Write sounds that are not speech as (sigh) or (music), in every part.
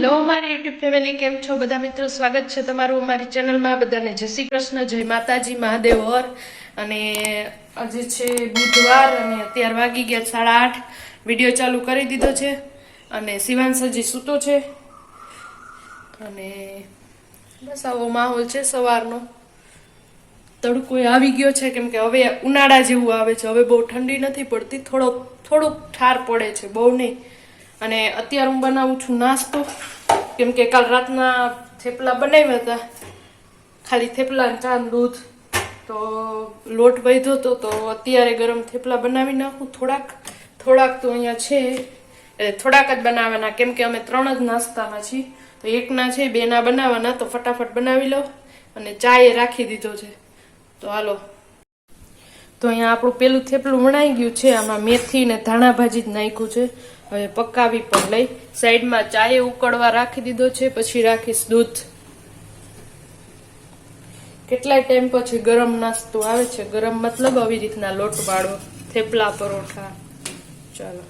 Hello મારી YouTube family કેમ છો, બધા મિત્રો, સ્વાગત છે તમારું અમારી ચેનલમાં બધાને જય શ્રી કૃષ્ણ, જય માતાજી, મહાદેવ હર અને આજે છે બુધવાર અને અત્યાર વાગી ગયા સાડા આઠ. વીડિયો ચાલુ કરી દીધો છે અને શિવાંશ સૂતો છે. અને બસ આવો માહોલ છે સવારનો. તડકો આવી ગયો છે, કેમ કે હવે ઉનાળા જેવું આવે છે. હવે બહુ ઠંડી નથી પડતી થોડો થોડુંક ઠાર પડે છે, બહુ નહીં. અને અત્યારે હું બનાવું છું નાસ્તો. કેમ કે કાલ રાતના થેપલા બનાવ્યા હતા. ખાલી થેપલા ચા દૂધ. તો લોટ વધ્યો હતો, તો અત્યારે ગરમ થેપલા બનાવી નાખું થોડાક. થોડાક તો અહીંયા છે. એટલે થોડાક જ બનાવવાના. કેમ કે અમે ત્રણ જ નાસ્તામાં છીએ. તો એકના છે, બેના બનાવવાના. તો ફટાફટ બનાવી લો અને ચા એ રાખી દીધો છે. તો હાલો. તો અહીંયા આપણું પેલું થેપલું વણાઈ ગયું છે. આમાં મેથી ને ધાણા ભાજી જ નાખ્યું છે. હવે પકાવી પણ લઈ. સાઈડમાં ચાય ઉકળવા રાખી દીધો છે. પછી રાખીશ દૂધ. કેટલાય ટાઈમ પછી ગરમ નાસ્તો આવે છે. ગરમ મતલબ આવી રીતના લોટ વાળો થેપલા પરોઠા. ચાલો.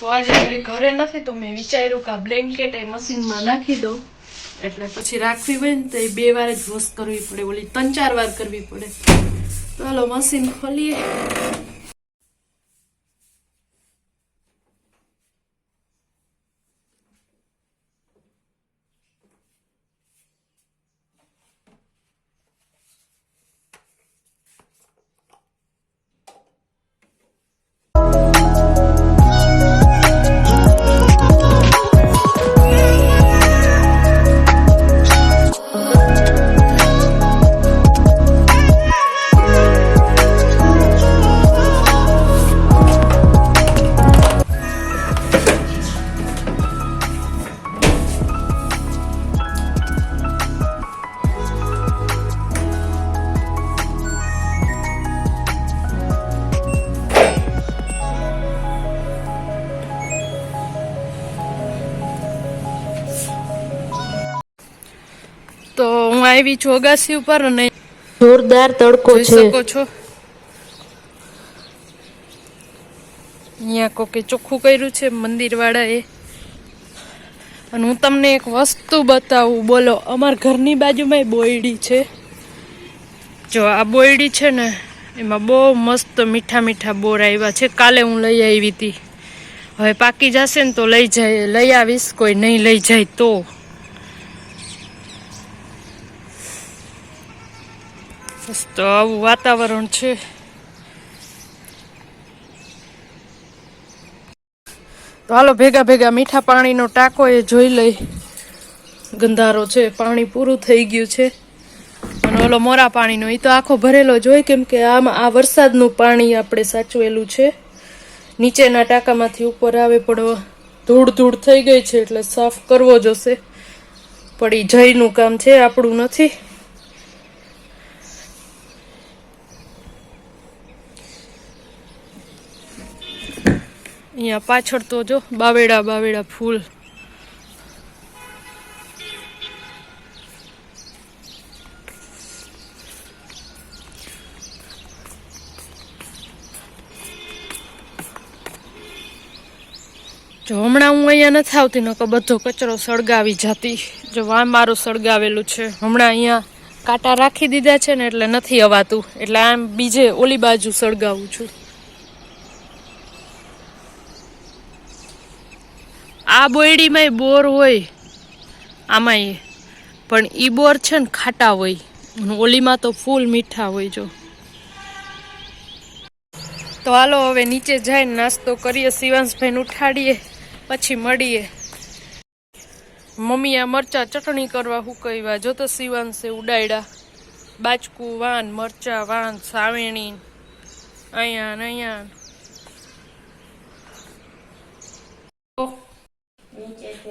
તો આજે ઘરે નથી તો મેં વિચાર્યું કે આ બ્લેન્કેટ એ મશીનમાં નાખી દઉં. એટલે પછી રાખવી હોય ને તો એ બે વાર જ વોશ કરવી પડે, ઓલી ત્રણ ચાર વાર કરવી પડે. હાલો મશીન ખોલીએ. આવી છું અગાસી ઉપર અને જોરદાર તડકો છે. શકો છો. અહીંયા કોકે ચોખ્ખું કર્યું છે મંદિર વાળાએ અને હું તમને એક વસ્તુ બતાવું. બોલો અમારા ઘરની બાજુમાં બોયડી છે. જો આ બોયડી છે ને એમાં બહુ મસ્ત મીઠા મીઠા બોર આવ્યા છે. કાલે હું લઈ આવી હતી હવે પાકી જશે ને તો લઈ જાય લઈ આવીશ. કોઈ નહીં લઈ જાય તો. મસ્ત આવું વાતાવરણ છે. તો હાલો, ભેગા ભેગા મીઠા પાણીનો ટાંકો એ જોઈ લઈ. ગંધારો છે, પાણી પૂરું થઈ ગયું છે. અને ઓલો મોરા પાણીનો એ તો આખો ભરેલો જ હોય, કેમ કે આમાં આ વરસાદનું પાણી આપણે સાચવેલું છે. નીચેના ટાંકામાંથી ઉપર આવે, પણ ધૂળ ધૂળ થઈ ગઈ છે, એટલે સાફ કરવો જોશે. પડી જયનું કામ છે, આપણું નથી. અહીંયા પાછળ તો જો, બાવેડા બાવેડા ફૂલ. જો હમણાં હું અહીંયા નથી આવતી, નકર બધો કચરો સળગાવી જતી. જો વા મારું સળગાવેલું છે. હમણાં અહીંયા કાંટા રાખી દીધા છે ને એટલે નથી અવાતું. એટલે આમ બીજે ઓલી બાજુ સળગાવું છું. આ બોયડીમાંય બોર હોય, આમાંય. પણ એ બોર છે ને ખાટા હોય. ઓલીમાં તો ફૂલ મીઠા હોય જો. તો હાલો, હવે નીચે જઈને નાસ્તો કરીએ, શિવાંશભાઈને ઉઠાડીએ, પછી મળીએ. મમ્મી આ મરચા ચટણી કરવા હુકવ્યા જો તો શિવાંશે ઉડાડ્યા. બાચકું વાન, મરચા વાન, સાવેણી. અહીંયા અહીંયા.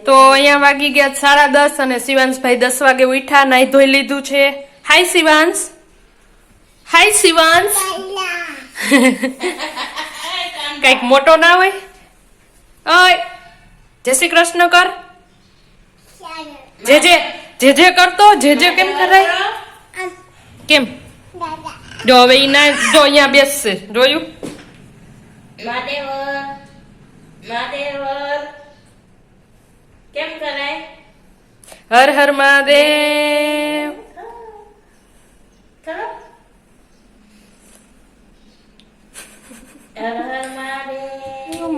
તો અહીંયા વાગી ગયા સાડા દસ અને શિવાંશભાઈ દસ વાગે ઉઠા નાઈ ધોઈ લીધું છે. હાય શિવાંશ. હાય શિવાંશ. (laughs) કંઈક મોટો ના હોય? ઓય જય શ્રી કૃષ્ણ કર. જે જે જે જે કરતો જે જે કેમ કરાય? કેમ? જો હવે ના જો અહીંયા બેસશે. જોયું? મહાદેવ મહાદેવર કેમ કરાય હર હર મહાદેવ. કરો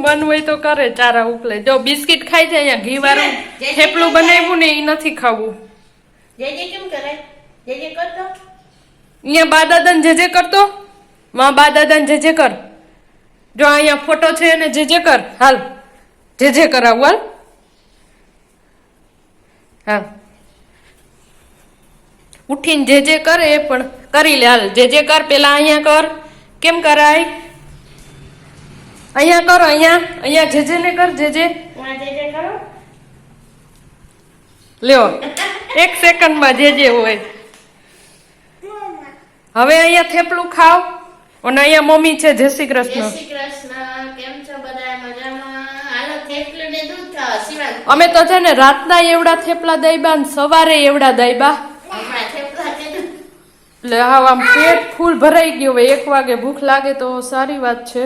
મન હોય તો કરે ચારા ઉકલે જો બિસ્કિટ ખાય છે અહીંયા ઘી વાળું થેપલું બનાવ્યું ને એ નથી ખાવું. જે જે કેમ કરે? જે જે કરતો? અહીંયા બા દાદાને જે જે કરતો માં બા દાદાને જે જે કર. જો અહીંયા ફોટો છે એને જે જે કર. હાલ જે જે કરાવું હાલ. હા. ઉઠીને જે જે કરે એ પણ કરી લે હાલ. જે જે કર પેલા અહીંયા કર. કેમ કરાય? અહીંયા કર અહીંયા. અહીંયા જે જે ને કર જે જે. લ્યો. એક સેકન્ડમાં જે જે હોય. હવે અહીંયા થેપલું ખાવ અને અહીંયા મમ્મી છે જય શ્રી જય કૃષ્ણ શ્રી કૃષ્ણ કેમ છો બધા મજામાં હાલો થેપલું ને દૂધ ખાવા સિવાય અમે તો છે ને રાતના એવડા થેપલા દઈબા ને સવારે એવડા દઈબા. એટલે હા આમ પેટ ફૂલ ભરાઈ ગયું હવે એક વાગે ભૂખ લાગે તો સારી વાત છે.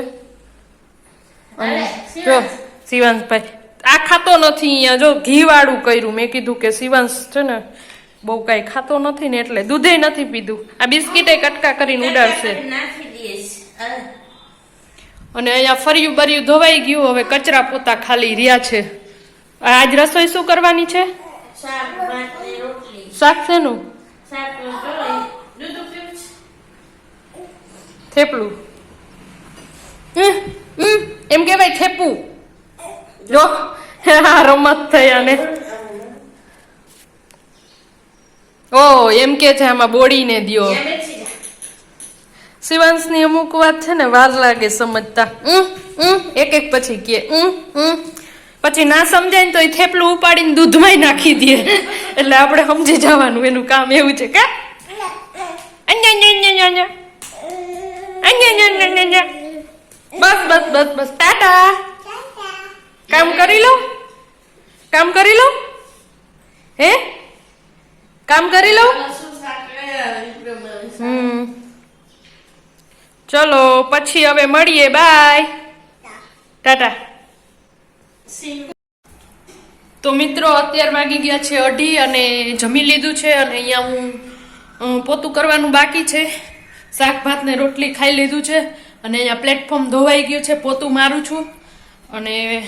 અને જો શિવાંશ. શિવાંશભાઈ આ ખાતો નથી અહીંયા. જો ઘી વાળું કર્યું મેં કીધું કે શિવાંશ છે ને બહુ કાંઈ ખાતો નથી ને એટલે દૂધે નથી પીધું. આ બિસ્કીટે કટકા કરીને ઉડાડશે. અને અહીંયા ફર્યું બર્યું ધોવાઈ ગયું હવે કચરા પોતા ખાલી રહ્યા છે. આજ રસોઈ શું કરવાની છે? શાક શેનું? થેપલું. એમ કેવાય થેપું. જો રમત થઈ અને ઓ એમ કે છે આમાં બોડીને દ્યો. શિવાંશની અમુક વાત છે ને, વાર લાગે સમજતા. એક એક પછી કે. પછી ના સમજાય ને તો એ થેપલું ઉપાડીને દૂધમાં નાખી દે. એટલે આપણે સમજી જવાનું, એનું કામ એવું છે કે. બસ બસ બસ બસ. ટાટા. કામ કરી લો. કામ કરી લો. હે? કામ કરી લો શું શાક લાવ્યા? એ પ્રમાણે. હમ ચલો, પછી હવે મળીએ, બાય. ટાટા. તો મિત્રો, અત્યાર વાગી ગયા છે અઢી અને જમી લીધું છે અને અહીંયા હું પોતું કરવાનું બાકી છે. શાક ને રોટલી ખાઈ લીધું છે અને અહીંયા પ્લેટફોર્મ ધોવાઈ ગયું છે, પોતું મારું છું. અને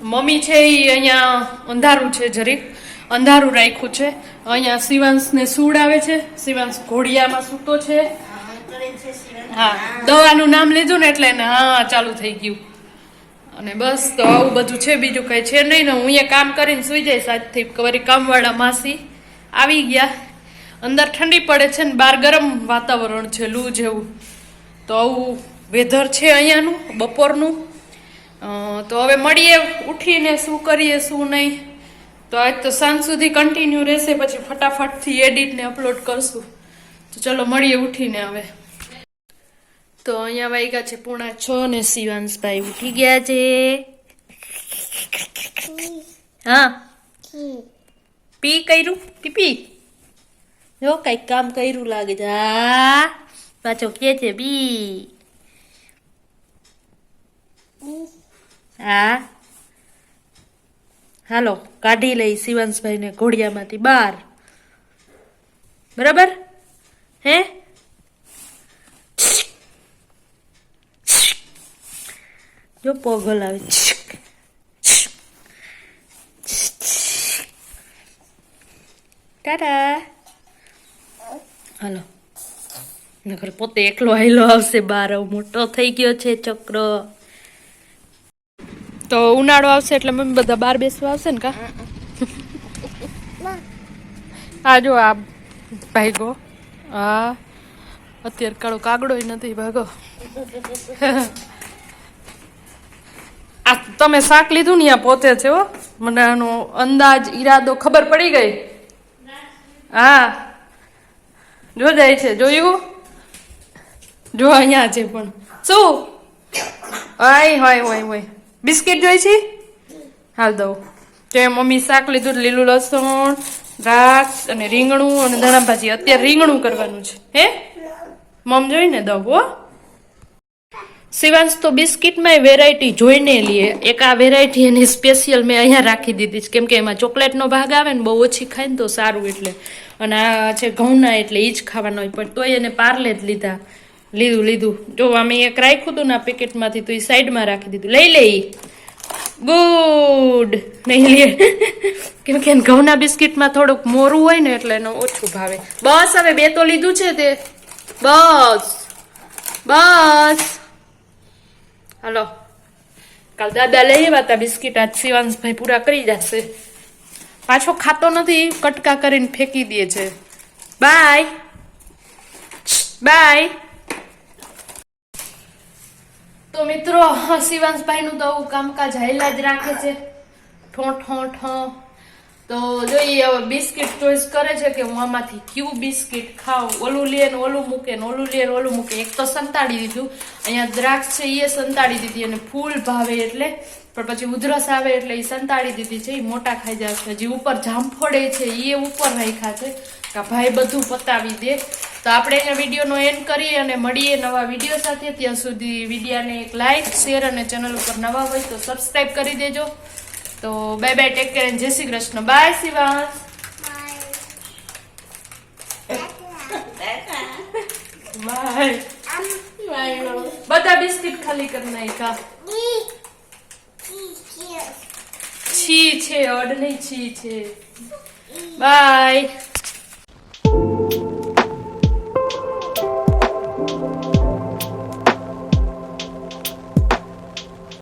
મમ્મી છે એ અહીંયા અંધારું છે જરીક. અંધારું રાખ્યું છે. અહીંયા શિવાંશને સૂડ આવે છે. શિવાંશ ઘોડિયામાં સૂતો છે. હા, દવાનું નામ લીધું ને એટલે ને હા, ચાલુ થઈ ગયું. અને બસ તો આવું બધું છે, બીજું કઈ છે નહીં ને હું અહીંયા કામ કરીને સુઈ જઈશ આજથી. વળી કામવાળા માસી આવી ગયા. અંદર ઠંડી પડે છે ને બહાર ગરમ વાતાવરણ છે, લૂ જેવું. તો આવું વેધર છે અહીંયાનું, બપોરનું. તો હવે મળીએ, ઉઠીને શું કરીએ, શું નહીં. તો આજ તો સાંજ સુધી કન્ટિન્યુ રહેશે, પછી ફટાફટથી એડિટને અપલોડ કરશું. તો ચલો મળીએ ઉઠીને હવે. તો અહીંયા વાગ્યા છે પૂણા છ ને શિવાંશભાઈ ઉઠી ગયા છે. હા. પી કર્યું? પીપી જો કંઈક કામ કર્યું લાગે છે. પાછો કે છે બી હા. હાલો, કાઢી લઈ શિવાંશભાઈને ઘોડિયામાંથી બહાર. બરાબર? જો પગલ આવે. ટાટા. હાલો. નગર પોતે એકલો આયલો આવશે બાર મોટો થઈ ગયો છે ચક્ર. તો ઉનાળો આવશે એટલે મમ્મી બધા બાર બેસવા આવશે ને કા? આ જો આ ભાઈગો. હા અત્યારે કાળો કાગડો નથી ભાગો. આ તમે શાક લીધું ને ત્યાં પોતે છે હો? મને આનો અંદાજ, ઈરાદો ખબર પડી ગઈ. હા. જો જાય છે, જોયું? જો અહીંયા છે પણ. શું? હાય, હોય હોય હોય. બિસ્કિટ જોઈ છે? હાલ દઉં. તે મમ્મી શાક લીધું લીલું લસણ રાખ અને રીંગણું અને ધાણાભાજી અત્યારે રીંગણું કરવાનું છે. હે? મમ જોઈને દઉં, હો. શિવાંશ, તો બિસ્કિટમાં વેરાયટી જોઈને લઈએ એક આ વેરાયટી એની સ્પેશિયલ મેં અહીંયા રાખી દીધી છે. કેમ કે એમાં ચોકલેટનો ભાગ આવે ને, બહુ ઓછી ખાય ને તો સારું એટલે. અને આ છે ઘઉંના એટલે એ જ ખાવાના હોય. પણ તોય એને પાર્લે જ લીધા. લીધું લીધું. જો અમે એક રાખ્યું હતું ને આ પેકેટમાંથી તો એ સાઈડમાં રાખી દીધું. લઈ લઈ ગુડ નહીં લે. કેમ કે ઘઉંના બિસ્કિટમાં થોડુંક મોરું હોય ને એટલે એનો ઓછું ભાવે. બસ, હવે બે તો લીધું છે તે. બસ. બસ. હાલો કાલ દાદા લઈ આવ્યા હતા બિસ્કિટ આજ શિવાંશભાઈ પૂરા કરી જશે પાછો ખાતો નથી કટકા કરીને ફેંકી દે છે બાય બાય તો મિત્રો શિવાંશભાઈ નું તો આવું કામકાજ હાઈલા જ રાખે છે. ઠો ઠો ઠો. તો જોઈએ, હવે બિસ્કિટ ચોઈસ કરે છે કે હું આમાંથી ક્યુ બિસ્કિટ ખાઉં? ઓલું લે ને ઓલું મૂકે ને ઓલું લે ને ઓલું મૂકે. એક તો સંતાડી દીધું. અહીંયા દ્રાક્ષ છે એ સંતાડી દીધી અને ફૂલ ભાવે એટલે, પણ પછી ઉધરસ આવે એટલે એ સંતાડી દીધી છે એ મોટા ખાઈ જશે. હજી ઉપર જામફળે છે એ ઉપર રાખ્યા છે. કે ભાઈ બધું પતાવી દે. તો આપણે એને વિડીયોનો એન્ડ કરીએ અને મળીએ નવા વીડિયો સાથે. ત્યાં સુધી વિડીયાને એક લાઇક શેર અને ચેનલ ઉપર નવા હોય તો સબસ્ક્રાઈબ કરી દેજો. તો by bye take care Jai Shri Krishna. Bye Shivansh. Bye બધા બિસ્કિટ ખાલી કરી નાખ્યા. છી છે અડ નહીં છી છે. બાય